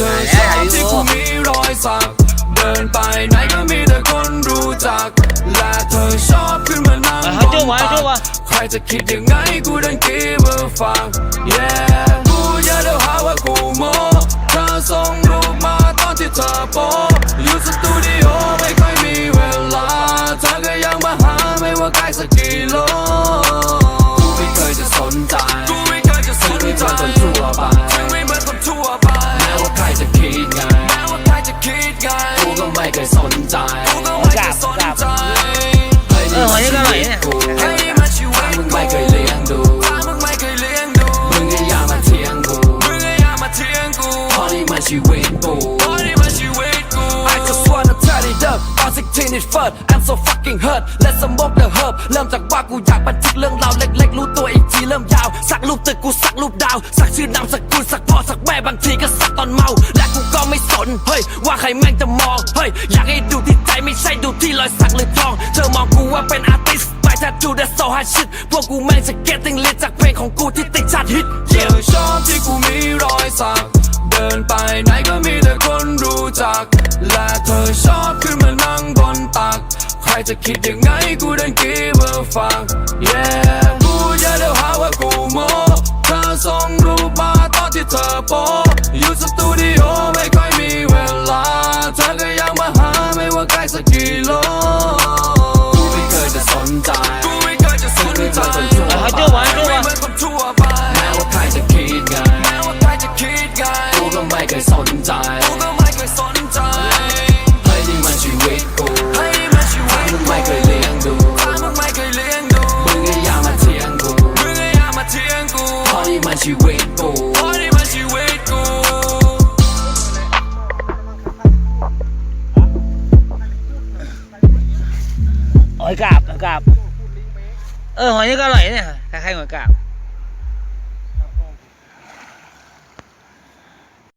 ที่กูมีรอยสัก เดินไปไหนก็มีแต่คนรู้จัก และเธอชอบขึ้นมานั่งอะบให้นจุ๊บวะให้ตัจุ๊บวะกใครจะคิดยังไงกูดันกีบฟัง yeah กูอย่าเดี๋ยวหาว่ากูโมเธอส่งรูปมาตอนที่เธอโป ว่าใครจะคิดไงแม้ว่าใครจะคิดไงกูก็ไม่เคยสนใจกูก็ไม่เคยสนใจเออหอยนี่ก็อร่อยเนี่ยเฮ้ยมาชีวิตมึงไม่เคยเลี้ยงดูถ้ามึงไม่เคยเลี้ยงดูมึงก็อย่ามาเถียงกูมึงก็อย่ามาเถียงกูเพราะนี่มันชีวิตกู 16 it first I'm so fucking hurt Let's smoke the herb เริ่มจากว่ากูอยากบันทึกเรื่องราวเล็กๆ รู้ตัวอีกทีเริ่มยาว สักรูปตึกกูสักรูปดาว สักชื่อนามสกุลสักพ่อสักแม่บางทีก็สักตอนเมา และกูก็ไม่สน เฮ้ย ว่าใครแม่งจะมอง เฮ้ย อยากให้ดูที่ใจไม่ใช่ดูที่รอยสักหรือทอง เธอมองกูว่าเป็นอาร์ติสต์ไปแททูแต่โซฮาชิตพวกกูแม่งจะ getting lit จากเพลงของกูที่ติดชาร์ตฮิตเธอชอบที่กูมีรอยสัก เดินไปไหนก็มี ครจะคิดยังไงกูดันกีบฟัง yeah กูอย่าเดี๋ยวหาว่ากูโมเธอส่งรูปมาตอนที่เธอโปอยู่สตูดิโอไม่ค่อยมีเวลา เธอก็ยังมาหาไม่ว่าไกลสักกี่โล กูไม่เคยจะสนใจ กูไม่เคยจะสนใจ ชีวิตกูเพราะนี่มันชีวิตกูหอยกาบหอยกาบ เออหอยนี่ก็อร่อยเนี่ยคล้ายๆหอยกาบ